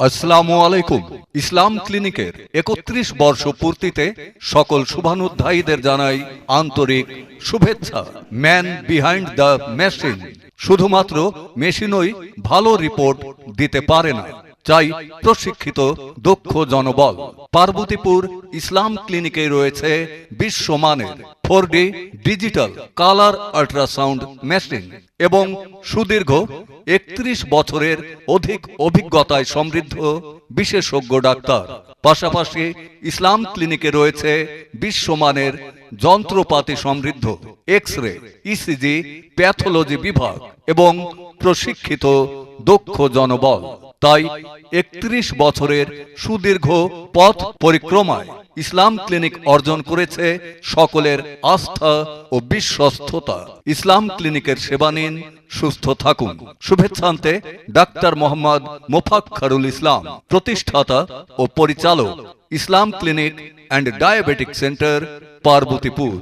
আসসালামু আলাইকুম। ইসলাম ক্লিনিকের একত্রিশ বর্ষ পূর্তিতে সকল শুভানুধ্যায়ীদের জানাই আন্তরিক শুভেচ্ছা। ম্যান বিহাইন্ড দ্য মেশিন শুধুমাত্র মেশিনই ভালো রিপোর্ট দিতে পারে না। চাই প্রশিক্ষিত দক্ষ জনবল। পার্বতীপুর ইসলাম ক্লিনিকে রয়েছে বিশ্বমানের four digital colour ultrasound machine এবং সুদীর্ঘ একত্রিশ বছরের অধিক অভিজ্ঞতায় সমৃদ্ধ বিশেষজ্ঞ ডাক্তার। পাশাপাশি ইসলাম ক্লিনিকে রয়েছে বিশ্বমানের যন্ত্রপাতি সমৃদ্ধ এক্স রে ইসিজি প্যাথোলজি বিভাগ এবং প্রশিক্ষিত দক্ষ জনবল। তাই একত্রিশ বছরের সুদীর্ঘ পথ পরিক্রমায় ইসলাম ক্লিনিক অর্জন করেছে সকলের আস্থা ও বিশ্বস্ততা। ইসলাম ক্লিনিকের সেবা নিন, সুস্থ থাকুন। শুভেচ্ছান্তে ডাক্তার মোহাম্মদ মোফাক্ষরুল ইসলাম, প্রতিষ্ঠাতা ও পরিচালক, Islam clinic and diabetic centre, Parbatipur.